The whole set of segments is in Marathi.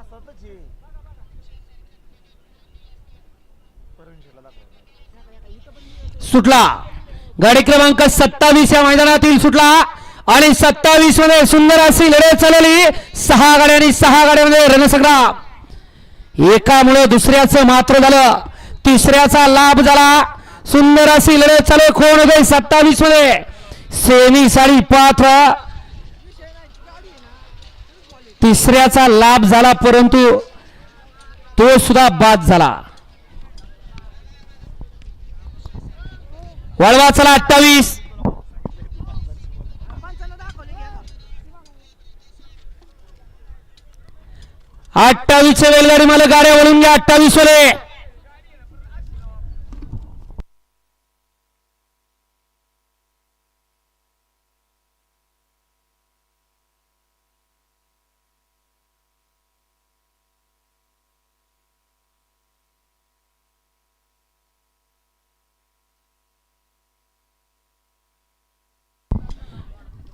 तासातच सुटला. गाडी क्रमांक सत्तावीस या मैदानातील सुटला. आणि सत्तावीसमध्ये सुंदर अशी लढत चालवली सहा गाड्या आणि सहा गाड्यामध्ये रणसंग्राम एकामुळे दुसऱ्याचं मात्र झालं. तिसऱ्याचा लाभ झाला. सुंदर अशी लढत चालू कोण होते? सत्तावीसमध्ये सेमी साडी पात्र तिसऱ्याचा लाभ झाला परंतु तो सुद्धा बाद झाला. वळवा चला अठ्ठावीस. अठ्ठावीसच्या वेलगाडी मला गाड्या वळून घ्या अठ्ठावीस वले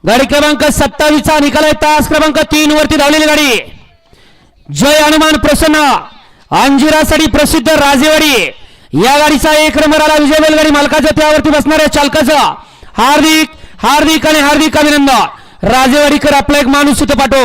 गाडी क्रमांक सत्तावीसचा निकाल आहे. तास क्रमांक तीन वरती धावलेली गाडी. जय हनुमान प्रसन्न. अंजिरासाठी प्रसिद्ध राजेवाडी. या गाडीचा एक नंबर आला. विजय बैलगाडी मालकाचं त्यावरती बसणाऱ्या चालकाचं. हार्दिक हार्दिक आणि हार्दिक अभिनंदन. राजेवाडीकर आपला एक माणूस इथं पाठव.